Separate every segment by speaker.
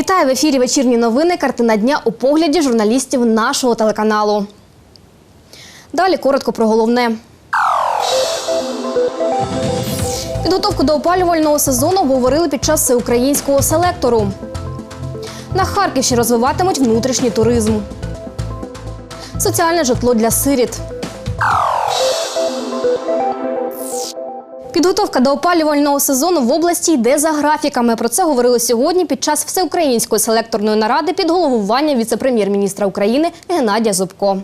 Speaker 1: Вітаю в ефірі вечірні новини. Картина дня у погляді журналістів нашого телеканалу. Далі коротко про головне. Підготовку до опалювального сезону обговорили під час всеукраїнського селектору. На Харківщині розвиватимуть внутрішній туризм. Соціальне житло для сиріт. Підготовка до опалювального сезону в області йде за графіками. Про це говорили сьогодні під час всеукраїнської селекторної наради під головуванням віце-прем'єр-міністра України Геннадія Зубко.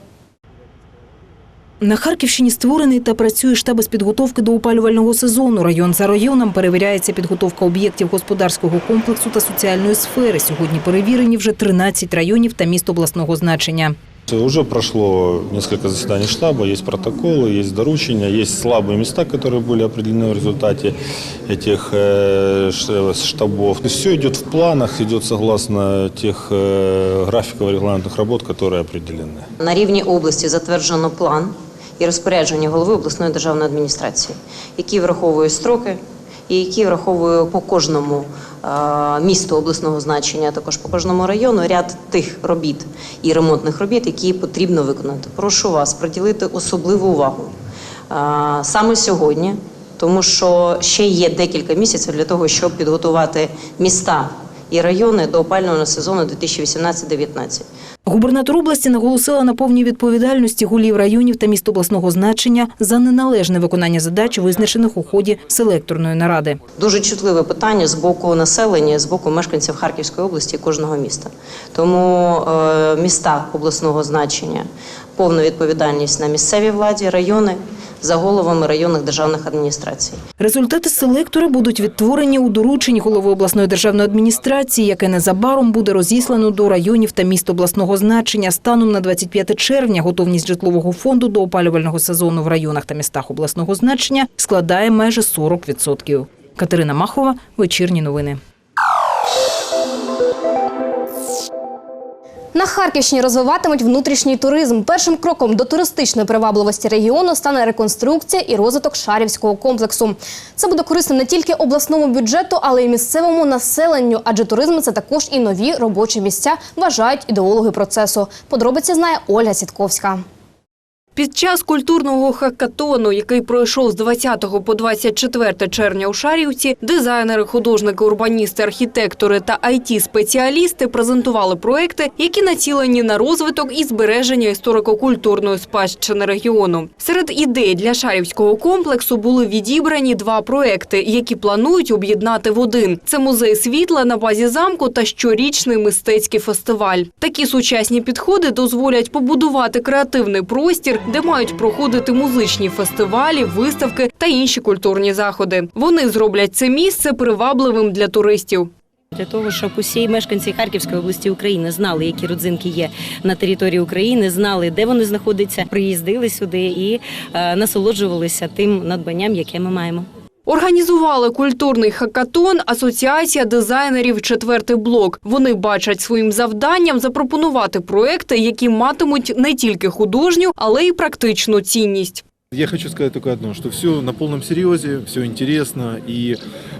Speaker 2: На Харківщині створений та працює штаб з підготовки до опалювального сезону. Район за районом перевіряється підготовка об'єктів господарського комплексу та соціальної сфери. Сьогодні перевірені вже 13 районів та міст обласного значення.
Speaker 3: Уже прошло несколько заседаний штаба, есть протоколы, есть доручения, есть слабые места, которые были определены в результате этих э, ш- штабов. Все идет в планах, идет согласно тех э, графиков регламентных работ, которые определены.
Speaker 4: На рівні області затверджено план і розпорядження голови обласної державної адміністрації, який враховує строки і який враховує по кожному е, місту обласного значення, також по кожному району ряд тих робіт і ремонтних робіт, які потрібно виконати. Прошу вас приділити особливу увагу е, саме сьогодні, тому що ще є декілька місяців для того, щоб підготувати міста і райони до опалювального сезону 2018-2019.
Speaker 2: Губернатор області наголосила на повній відповідальності голів районів та міст обласного значення за неналежне виконання задач, визначених у ході селекторної наради.
Speaker 4: Дуже чутливе питання з боку населення, з боку мешканців Харківської області кожного міста. Тому е, міста обласного значення, повна відповідальність на місцевій владі, райони за головами районних державних адміністрацій.
Speaker 2: Результати селектора будуть відтворені у дорученні голови обласної державної адміністрації, яке незабаром буде розіслано до районів та міст обласного значення. Станом на 25 червня готовність житлового фонду до опалювального сезону в районах та містах обласного значення складає майже 40%. Катерина Махова, вечірні новини.
Speaker 1: На Харківщині розвиватимуть внутрішній туризм. Першим кроком до туристичної привабливості регіону стане реконструкція і розвиток шарівського комплексу. Це буде корисно не тільки обласному бюджету, але й місцевому населенню, адже туризм це також і нові робочі місця, вважають ідеологи процесу. Подробиці знає Ольга Сітковська.
Speaker 5: Під час культурного хакатону, який пройшов з 20 по 24 червня у Шарівці, дизайнери, художники, урбаністи, архітектори та it спеціалісти презентували проекти, які націлені на розвиток і збереження історико-культурної спадщини регіону. Серед ідей для шарівського комплексу були відібрані два проекти, які планують об'єднати в один: це музей світла на базі замку та щорічний мистецький фестиваль. Такі сучасні підходи дозволять побудувати креативний простір, де мають проходити музичні фестивалі, виставки та інші культурні заходи. Вони зроблять це місце привабливим для туристів.
Speaker 6: Для того, щоб усі мешканці Харківської області України знали, які родзинки є на території України, знали, де вони знаходяться, приїздили сюди і е, насолоджувалися тим надбанням, яке ми маємо.
Speaker 5: Організували культурний хакатон Асоціація дизайнерів Четвертий блок. Вони бачать своїм завданням запропонувати проекти, які матимуть не тільки художню, але й практичну цінність.
Speaker 7: Я хочу сказать только одно, что все на полном серьезе, все интересно, и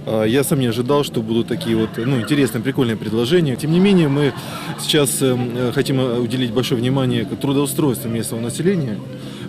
Speaker 7: э, я сам не ожидал, что будут такие вот ну, интересные, прикольные предложения. Тем не менее, мы сейчас э, хотим уделить большое внимание к трудоустройству местного населения,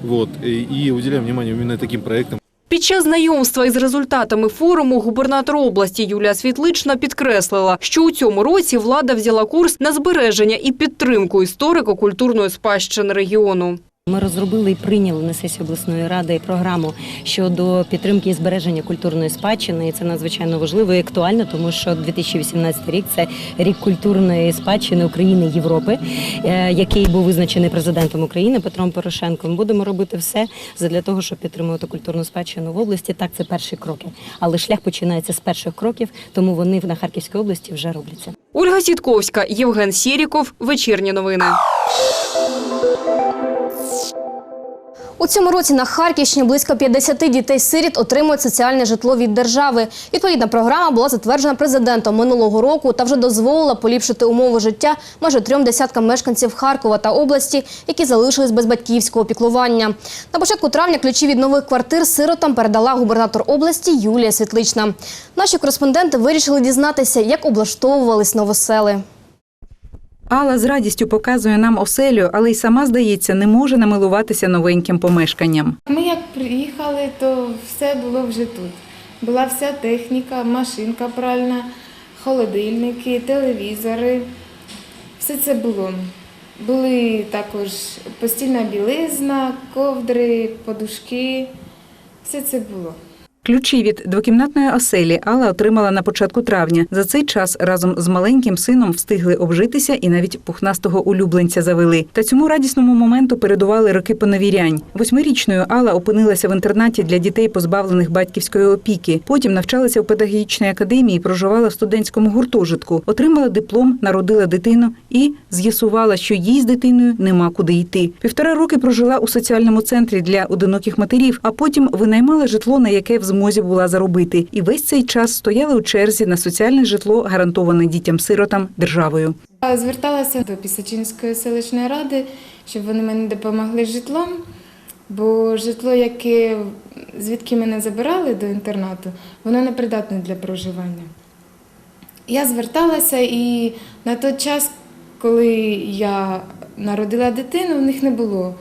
Speaker 7: вот, и, и уделяем внимание именно таким проектам.
Speaker 5: Під час знайомства із результатами форуму губернатор області Юлія Світлична підкреслила, що у цьому році влада взяла курс на збереження і підтримку історико-культурної спадщини регіону.
Speaker 6: Ми розробили і прийняли на сесії обласної ради програму щодо підтримки і збереження культурної спадщини. І це надзвичайно важливо і актуально, тому що 2018 рік це рік культурної спадщини України Європи, е, який був визначений президентом України Петром Порошенком. Будемо робити все для того, щоб підтримувати культурну спадщину в області. Так, це перші кроки. Але шлях починається з перших кроків, тому вони на Харківській області вже робляться.
Speaker 5: Ольга Сітковська, Євген Сіріков. Вечірні новини.
Speaker 1: У цьому році на Харківщині близько 50 дітей-сиріт отримують соціальне житло від держави. Відповідна програма була затверджена президентом минулого року та вже дозволила поліпшити умови життя майже трьом десяткам мешканців Харкова та області, які залишились без батьківського піклування. На початку травня ключі від нових квартир сиротам передала губернатор області Юлія Світлична. Наші кореспонденти вирішили дізнатися, як облаштовувались новосели.
Speaker 8: Алла з радістю показує нам оселю, але й сама, здається, не може намилуватися новеньким помешканням.
Speaker 9: Ми як приїхали, то все було вже тут. Була вся техніка, машинка пральна, холодильники, телевізори. Все це було. Були також постільна білизна, ковдри, подушки. Все це було.
Speaker 8: Ключі від двокімнатної оселі Алла отримала на початку травня. За цей час разом з маленьким сином встигли обжитися і навіть пухнастого улюбленця завели. Та цьому радісному моменту передували роки поневірянь. Восьмирічною Алла опинилася в інтернаті для дітей, позбавлених батьківської опіки. Потім навчалася в педагогічній академії, проживала в студентському гуртожитку, отримала диплом, народила дитину і з'ясувала, що їй з дитиною нема куди йти. Півтора роки прожила у соціальному центрі для одиноких матерів, а потім винаймала житло, на яке в змозі була заробити. І весь цей час стояли у черзі на соціальне житло, гарантоване дітям-сиротам державою.
Speaker 9: Зверталася до Пісачинської селищної ради, щоб вони мені допомогли з житлом, бо житло, яке звідки мене забирали до інтернату, воно не придатне для проживання. Я зверталася і на той час, коли я народила дитину, в них не було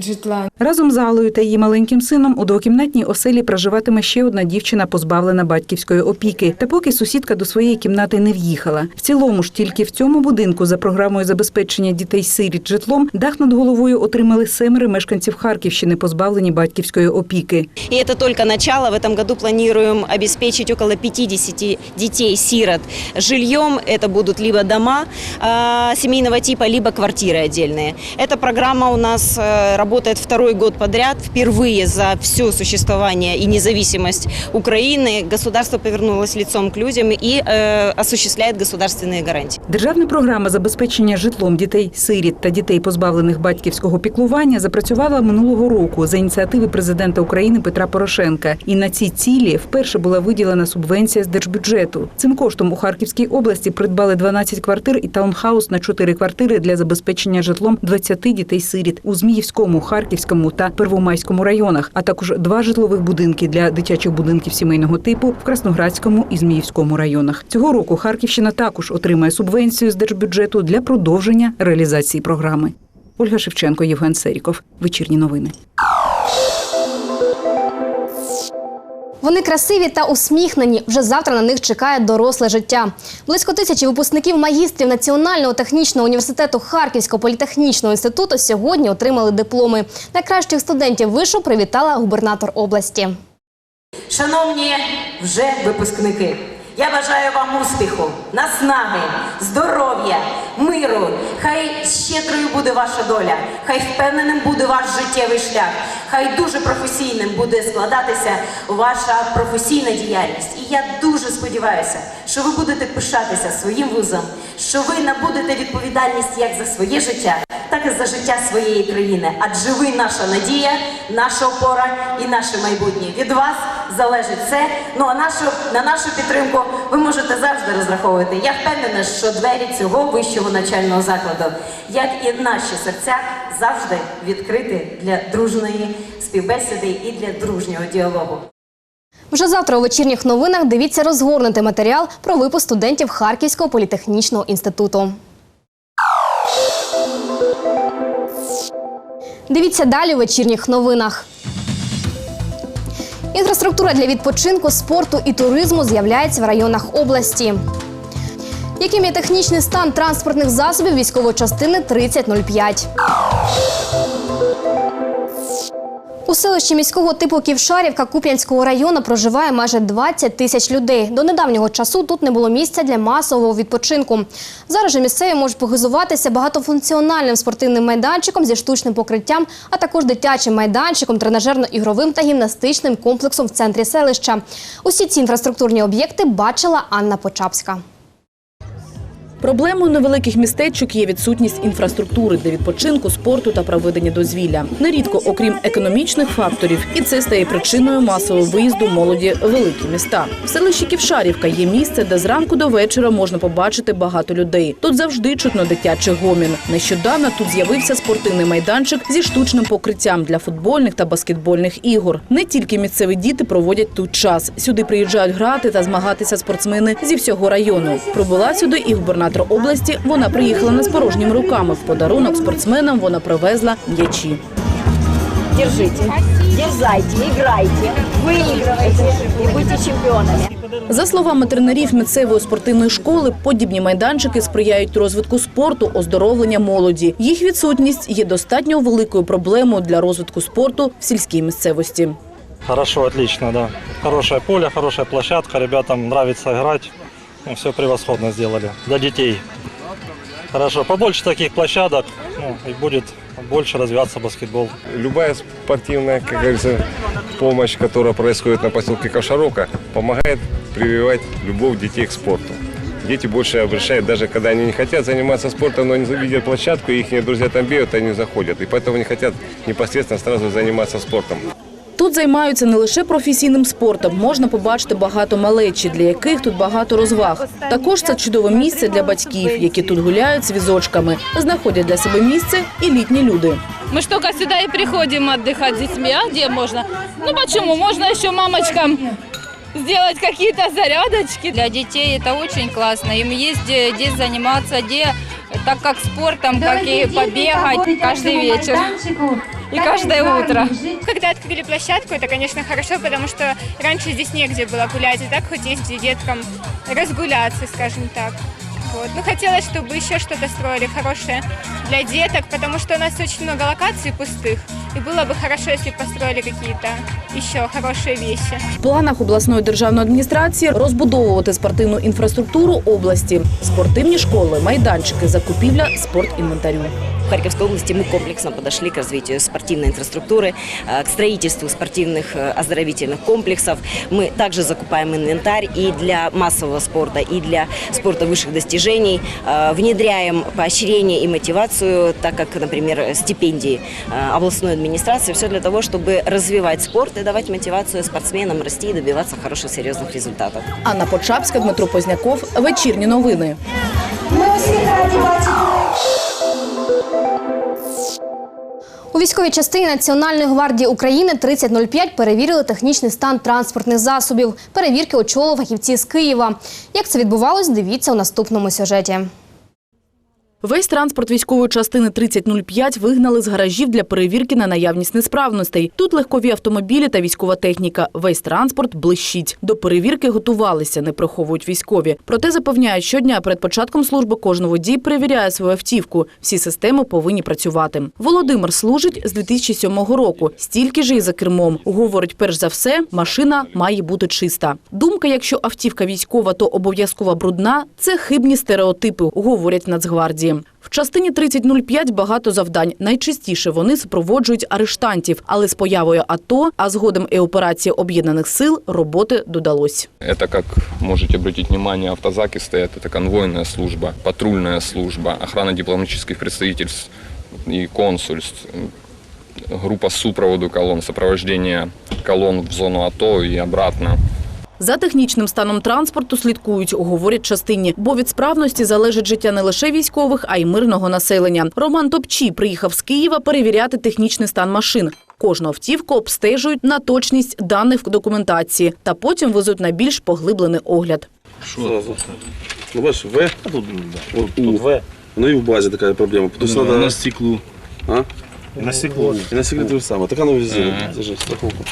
Speaker 9: житла.
Speaker 8: Разом з Аллою та її маленьким сином у двокімнатній оселі проживатиме ще одна дівчина, позбавлена батьківської опіки. Та поки сусідка до своєї кімнати не в'їхала. В цілому ж тільки в цьому будинку за програмою забезпечення дітей сиріт житлом дах над головою отримали семеро мешканців Харківщини, позбавлені батьківської опіки.
Speaker 10: И это только начало. В этом году планируем обеспечить около 50 детей-сирот жильем. Это будут либо дома э, семейного типа, либо квартиры отдельные. Эта программа у нас э, работает второй год подряд. Впервые за все существование и независимость Украины государство повернулось лицом к людям и э, осуществляет государственные гарантии.
Speaker 8: Державна програма забезпечення житлом дітей сиріт та дітей, позбавлених батьківського піклування, запрацювала минулого року за ініціативи президента України Петра Порошенка. І на ці цілі вперше була виділена субвенція з держбюджету. Цим коштом у Харківській області придбали 12 квартир і таунхаус на 4 квартири для забезпечення житлом 20 дітей сиріт у Зміївському, Харківському та Первомайському районах, а також два житлових будинки для дитячих будинків сімейного типу в Красноградському і Зміївському районах. Цього року Харківщина також отримає субвенцію з держбюджету для продовження реалізації програми. Ольга Шевченко, Євген Серіков. Вечірні новини.
Speaker 1: Вони красиві та усміхнені. Вже завтра на них чекає доросле життя. Близько тисячі випускників магістрів Національного технічного університету Харківського політехнічного інституту сьогодні отримали дипломи. Найкращих студентів вишу привітала губернатор області.
Speaker 11: Шановні вже випускники, я бажаю вам успіху, наснаги, здоров'я, миру. Хай щедрою буде ваша доля, хай впевненим буде ваш життєвий шлях, хай дуже професійним буде складатися ваша професійна діяльність. І я дуже сподіваюся, що ви будете пишатися своїм вузом, що ви набудете відповідальність як за своє життя, так і за життя своєї країни. Адже ви наша надія, наша опора і наше майбутнє. Від вас залежить все. Ну а нашу на нашу підтримку ви можете завжди розраховувати. Я впевнена, що двері цього вищого навчального закладу, як і наші серця, завжди відкриті для дружної співбесіди і для дружнього діалогу.
Speaker 1: Вже завтра у вечірніх новинах дивіться розгорнутий матеріал про випуск студентів Харківського політехнічного інституту. Дивіться далі у вечірніх новинах. Інфраструктура для відпочинку, спорту і туризму з'являється в районах області. Яким є технічний стан транспортних засобів військової частини 3005? У селищі міського типу Ківшарівка Куп'янського району проживає майже 20 тисяч людей. До недавнього часу тут не було місця для масового відпочинку. Зараз же місцеві можуть похизуватися багатофункціональним спортивним майданчиком зі штучним покриттям, а також дитячим майданчиком, тренажерно-ігровим та гімнастичним комплексом в центрі селища. Усі ці інфраструктурні об'єкти бачила Анна Почапська.
Speaker 12: Проблемою невеликих містечок є відсутність інфраструктури для відпочинку, спорту та проведення дозвілля. Нерідко, окрім економічних факторів, і це стає причиною масового виїзду молоді в великі міста. В селищі Ківшарівка є місце, де зранку до вечора можна побачити багато людей. Тут завжди чутно дитячий гомін. Нещодавно тут з'явився спортивний майданчик зі штучним покриттям для футбольних та баскетбольних ігор. Не тільки місцеві діти проводять тут час. Сюди приїжджають грати та змагатися спортсмени зі всього району. Прибула сюди і губернатор області. Вона приїхала не з порожніми руками. В подарунок спортсменам вона привезла м'ячі.
Speaker 13: Держите, дерзайте, играйте, выигрывайте и будьте чемпионами.
Speaker 12: За словами тренерів місцевої спортивної школи, подібні майданчики сприяють розвитку спорту, оздоровлення молоді. Їх відсутність є достатньо великою проблемою для розвитку спорту в сільській місцевості.
Speaker 14: Хорошо, отлично, да. Хорошее поле, хорошая площадка, ребятам нравится играть. Ну, все превосходно сделали. Для детей. Хорошо, побольше таких площадок, ну, и будет больше развиваться баскетбол.
Speaker 15: Любая спортивная, как говорится, помощь, которая происходит на поселке Ковшаровка, помогает прививать любовь детей к спорту. Дети больше обращают, даже когда они не хотят заниматься спортом, но они видят площадку, и их друзья там бегают, они заходят. И поэтому они хотят непосредственно сразу заниматься спортом.
Speaker 12: Тут займаються не лише професійним спортом, можна побачити багато малечі, для яких тут багато розваг. Також це чудове місце для батьків, які тут гуляють з візочками, знаходять для себе місце і літні люди.
Speaker 16: Мы ж только сюда и приходим отдыхать с детьми, а где можно? Ну почему? Можно еще мамочкам сделать какие-то зарядочки. Для детей это очень классно. Им есть где, где заниматься, где, так как спортом, как и побегать каждый вечер. И каждое утро.
Speaker 9: Когда открыли площадку, это, конечно, хорошо, потому что раньше здесь негде было гулять, и так хоть есть где деткам разгуляться, скажем так. Вот. Ну, хотелось, чтобы еще что-то строили хорошее для деток, потому что у нас очень много локаций пустых, и было бы хорошо, если бы построили какие-то еще хорошие вещи.
Speaker 12: В планах обласної державної адміністрації розбудовувати спортивну інфраструктуру області, спортивні школи, майданчики, закупівля спортінвентарю.
Speaker 11: В Харьковской области мы комплексно подошли к развитию спортивной инфраструктуры, э, к строительству спортивных э, оздоровительных комплексов. Мы также закупаем инвентарь и для массового спорта, и для спорта высших достижений. Э, Внедряем поощрение и мотивацию, так как, например, стипендии э, областной администрации. Все для того, чтобы развивать спорт и давать мотивацию спортсменам расти и добиваться хороших, серьезных результатов.
Speaker 12: Анна Почапська, Дмитро Позняков. Вечірні новини.
Speaker 1: У військовій частині Національної гвардії України 3005 перевірили технічний стан транспортних засобів. Перевірки очолили фахівці з Києва. Як це відбувалось, дивіться у наступному сюжеті.
Speaker 12: Весь транспорт військової частини 3005 вигнали з гаражів для перевірки на наявність несправностей. Тут легкові автомобілі та військова техніка. Весь транспорт блищить. До перевірки готувалися, не приховують військові. Проте запевняють, щодня перед початком служби кожен водій перевіряє свою автівку. Всі системи повинні працювати. Володимир служить з 2007 року. Стільки ж і за кермом. Говорить, перш за все, машина має бути чиста. Думка, якщо автівка військова, то обов'язково брудна – це хибні стереотипи, говорять в Нацгвардії. В частині 3005 багато завдань. Найчастіше вони супроводжують арештантів, але з появою АТО, а згодом і операції об'єднаних сил роботи додалось.
Speaker 15: Это, как можете обратить внимание, автозаки стоят. Это конвойная служба, патрульная служба, охрана дипломатических представительств и консульств, группа супроводу колонн, сопровождение колонн в зону АТО и обратно.
Speaker 12: За технічним станом транспорту слідкують, говорять частині, бо від справності залежить життя не лише військових, а й мирного населення. Роман Топчі приїхав з Києва перевіряти технічний стан машин. Кожну автівку обстежують на точність даних в документації та потім везуть на більш поглиблений огляд.
Speaker 14: Что? Ну, бачиш, В, а тут, В.
Speaker 17: Ну и в базе такая проблема. Потому что надо...
Speaker 14: на стеклу.
Speaker 17: А?
Speaker 14: На стеклу.
Speaker 17: И на секрет то же самое. Так оно везде. Держи, страховку.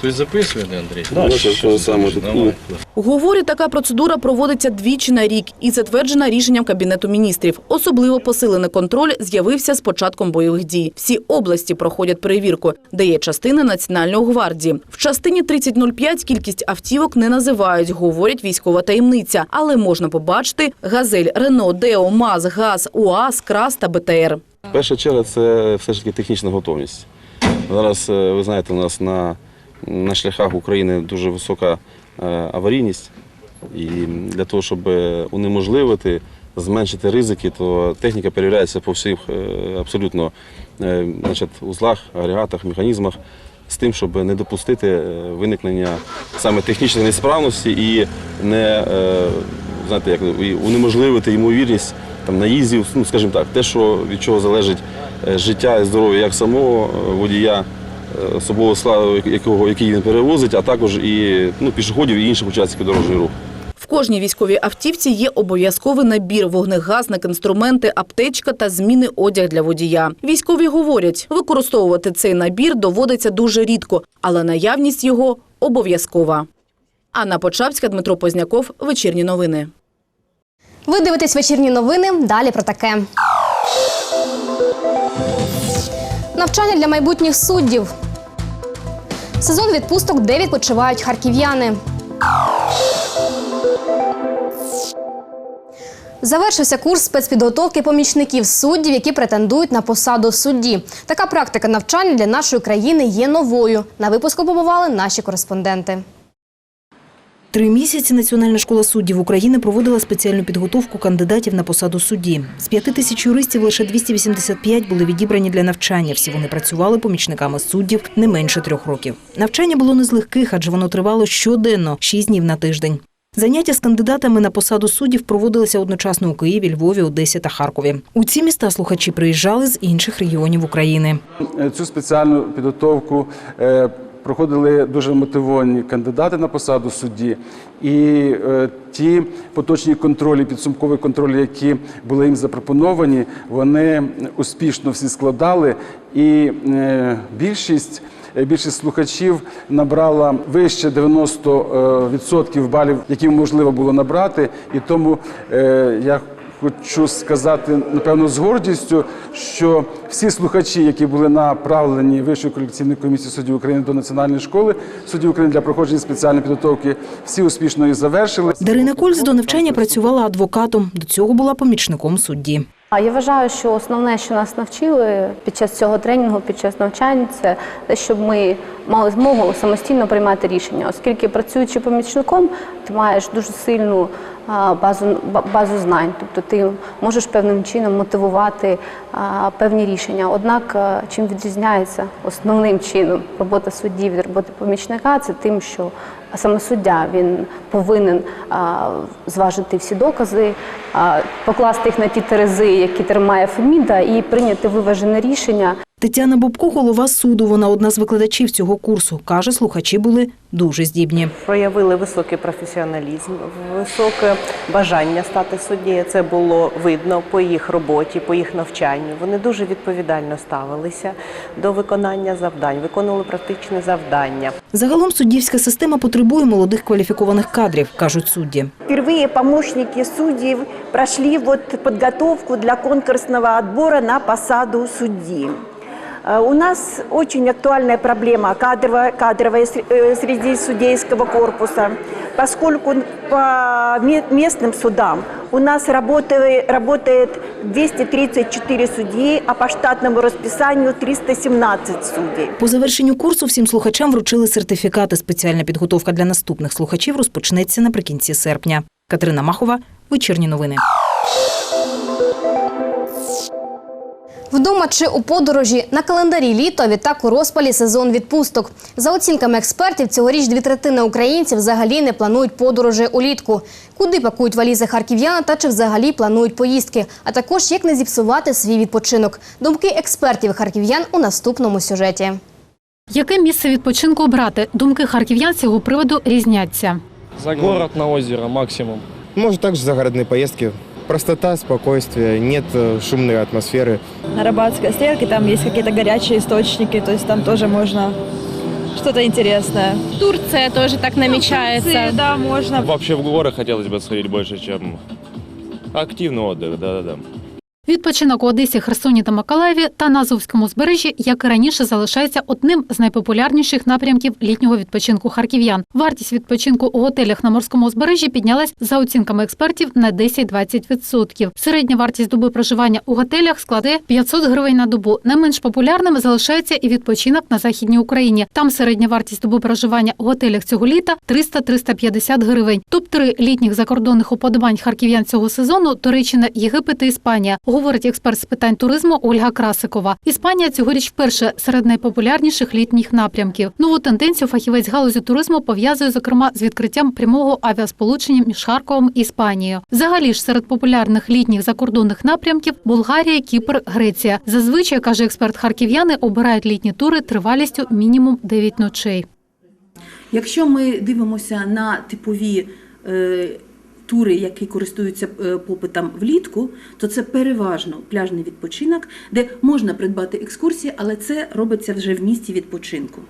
Speaker 14: То есть записывали, Андрей?
Speaker 17: Да, это то же самое. Тут, ну,
Speaker 12: Говорять, така процедура проводиться двічі на рік і затверджена рішенням Кабінету міністрів. Особливо посилений контроль з'явився з початком бойових дій. Всі області проходять перевірку, де є частина Національної гвардії. В частині 3005 кількість автівок не називають, говорять військова таємниця. Але можна побачити «Газель», «Рено», «Део», «МАЗ», «ГАЗ», «УАЗ», «КРАС» та «БТР».
Speaker 17: Перша черга це все ж таки технічна готовність. Зараз, е, ви знаєте, у нас на, на шляхах України дуже висока е, аварійність. І для того, щоб унеможливити, зменшити ризики, то техніка перевіряється по всіх е, абсолютно е, значить, узлах, агрегатах, механізмах з тим, щоб не допустити виникнення саме технічної несправності і не знаєте, як і унеможливити ймовірність там наїздів, ну скажімо так, те, що від чого залежить життя і здоров'я як самого водія, особового складу, якого який він перевозить, а також і ну, пішоходів і інших учасників дорожнього руху.
Speaker 12: В кожній військовій автівці є обов'язковий набір, вогнегасник, інструменти, аптечка та зміни одяг для водія. Військові говорять, використовувати цей набір доводиться дуже рідко, але наявність його обов'язкова. Анна Почавська, Дмитро Позняков. Вечірні новини.
Speaker 1: Ви дивитесь вечірні новини. Далі про таке. Навчання для майбутніх суддів. Сезон відпусток, де відпочивають харків'яни. Завершився курс спецпідготовки помічників суддів, які претендують на посаду судді. Така практика навчання для нашої країни є новою. На випуску побували наші кореспонденти.
Speaker 2: Три місяці Національна школа суддів України проводила спеціальну підготовку кандидатів на посаду судді. З п'яти тисяч юристів лише 285 були відібрані для навчання. Всі вони працювали помічниками суддів не менше трьох років. Навчання було не з легких, адже воно тривало щоденно, шість днів на тиждень. Заняття з кандидатами на посаду суддів проводилися одночасно у Києві, Львові, Одесі та Харкові. У ці міста слухачі приїжджали з інших регіонів України.
Speaker 4: Цю спеціальну підготовку е, проходили дуже мотивовані кандидати на посаду судді, і е, ті поточні контролі, підсумкові контролі, які були їм запропоновані, вони успішно всі складали, і е, більшість. е, Більшість слухачів набрала вище 90% балів, які можливо було набрати, і тому я Хочу сказати, напевно, з гордістю, що всі слухачі, які були направлені Вищою колекційною комісією суддів України до Національної школи суддів України для проходження спеціальної підготовки, всі успішно її завершили.
Speaker 2: Дарина Кольц до навчання працювала адвокатом. До цього була помічником судді.
Speaker 18: А я вважаю, що основне, що нас навчили під час цього тренінгу, під час навчання, це те, щоб ми мали змогу самостійно приймати рішення, оскільки працюючи помічником, ти маєш дуже сильну базу ба- базу знань, тобто ти можеш певним чином мотивувати певні рішення. Однак, чим відрізняється основним чином робота судді від роботи помічника, це тим, що саме суддя він повинен зважити всі докази, покласти їх на ті терези, які тримає Феміда, і прийняти виважене рішення.
Speaker 2: Тетяна Бобко, голова суду. Вона одна з викладачів цього курсу. Каже, слухачі були дуже здібні.
Speaker 19: проявили високий професіоналізм, високе бажання стати суддєю. Це було видно по їх роботі, по їх навчанню. Вони дуже відповідально ставилися до виконання завдань, виконували практичні завдання.
Speaker 2: Загалом суддівська система потребує молодих кваліфікованих кадрів, кажуть судді.
Speaker 13: Впервые помощники судей прошли вот подготовку для конкурсного отбора на посаду судьи. Э, У нас очень актуальная проблема кадровая, кадровая ср- э, среди судейского корпуса, поскольку по ме- местным судам у нас работает, работает 234 судьи, а по штатному расписанию 317 судей.
Speaker 2: По завершенню курсу всім слухачам вручили сертифікати. Спеціальна підготовка для наступних слухачів розпочнеться наприкінці серпня. Катерина Махова, вечірні новини.
Speaker 1: Вдома чи у подорожі на календарі літо, відтак у розпалі сезон відпусток. За оцінками експертів, цьогоріч дві третини українців взагалі не планують подорожі улітку. Куди пакують валізи харків'яни та чи взагалі планують поїздки, а також як не зіпсувати свій відпочинок. Думки експертів харків'ян у наступному сюжеті.
Speaker 20: Яке місце відпочинку обрати? Думки харків'ян з цього приводу різняться.
Speaker 3: За Город на озеро максимум.
Speaker 21: Может, также загородные поездки. Простота, спокойствие, нет э, шумной атмосферы.
Speaker 22: На Рыбацкой стрелке там есть какие-то горячие источники, то есть там тоже можно что-то интересное.
Speaker 16: Турция тоже так намечается.
Speaker 22: Турции, да, можно.
Speaker 3: Вообще в горы хотелось бы сходить больше, чем активный отдых, да-да-да.
Speaker 20: Відпочинок у Одесі, Херсоні та Миколаєві та на Азовському узбережжі, як і раніше, залишається одним з найпопулярніших напрямків літнього відпочинку харків'ян. Вартість відпочинку у готелях на морському узбережжі піднялась за оцінками експертів на 10-20%. Середня вартість доби проживання у готелях складе 500 гривень на добу. Не менш популярним залишається і відпочинок на західній Україні. Там середня вартість доби проживання у готелях цього літа 300-350 гривень. Топ 3 літніх закордонних уподобань харків'ян цього сезону Туреччина, Єгипет та Іспанія, говорить експерт з питань туризму Ольга Красикова. Іспанія цьогоріч вперше серед найпопулярніших літніх напрямків. Нову тенденцію фахівець галузі туризму пов'язує зокрема з відкриттям прямого авіасполучення між Харковом і Іспанією. Взагалі ж серед популярних літніх закордонних напрямків Болгарія, Кіпр, Греція. Зазвичай каже експерт харків'яни, обирають літні тури тривалістю мінімум 9 ночей.
Speaker 23: Якщо ми дивимося на типові е, тури, які користуються е, попитом влітку, то це переважно пляжний відпочинок, де можна придбати екскурсії, але це робиться вже в місті відпочинку.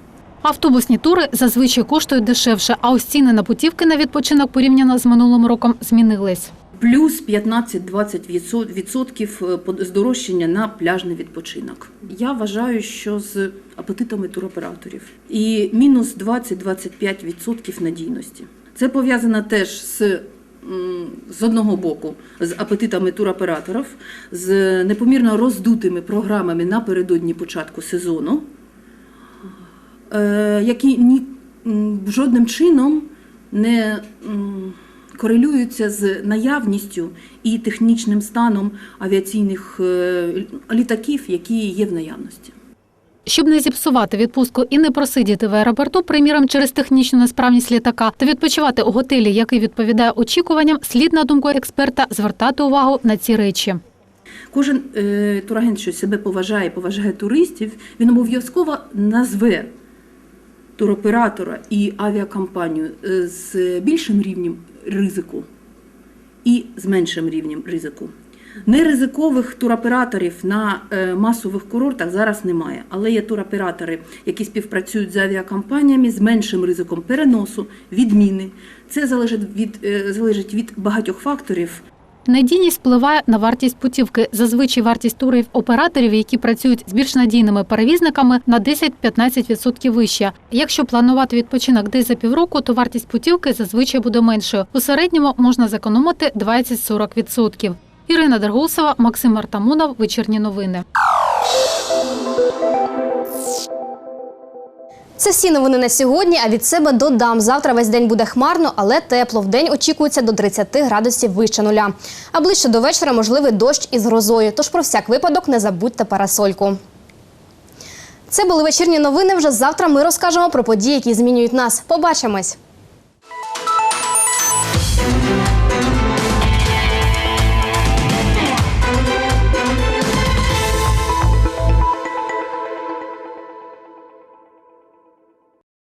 Speaker 20: Автобусні тури зазвичай коштують дешевше, а ось ціни на путівки на відпочинок порівняно з минулим роком змінились.
Speaker 23: Плюс 15-20% відсотків, е, здорожчання на пляжний відпочинок. Я вважаю, що з апетитами туроператорів. І мінус 20-25% відсотків надійності. Це пов'язано теж з з одного боку з апетитами туроператорів, з непомірно роздутими програмами напередодні початку сезону, е, які ні, жодним чином не корелюються з наявністю і технічним станом авіаційних е, літаків, які є в наявності.
Speaker 20: Щоб не зіпсувати відпустку і не просидіти в аеропорту, приміром через технічну несправність літака, та відпочивати у готелі, який відповідає очікуванням, слід на думку експерта звертати увагу на ці речі.
Speaker 23: Кожен е, турагент, що себе поважає, поважає туристів, він обов'язково назве туроператора і авіакомпанію е, з більшим рівнем ризику і з меншим рівнем ризику. Неризикових туроператорів на е, масових курортах зараз немає, але є туроператори, які співпрацюють з авіакомпаніями з меншим ризиком переносу, відміни. Це залежить від, е, залежить від багатьох факторів.
Speaker 20: Надійність впливає на вартість путівки. Зазвичай вартість турів операторів, які працюють з більш надійними перевізниками, на 10-15% вища. Якщо планувати відпочинок десь за півроку, то вартість путівки зазвичай буде меншою. У середньому можна зекономити 20-40%. Ірина Дергусова, Максим Артамонов, Вечірні новини.
Speaker 1: Це всі новини на сьогодні. А від себе додам. Завтра весь день буде хмарно, але тепло. Вдень очікується до 30 градусів вище нуля. А ближче до вечора можливий дощ із грозою. Тож про всяк випадок не забудьте парасольку. Це були вечірні новини. Вже завтра ми розкажемо про події, які змінюють нас. Побачимось.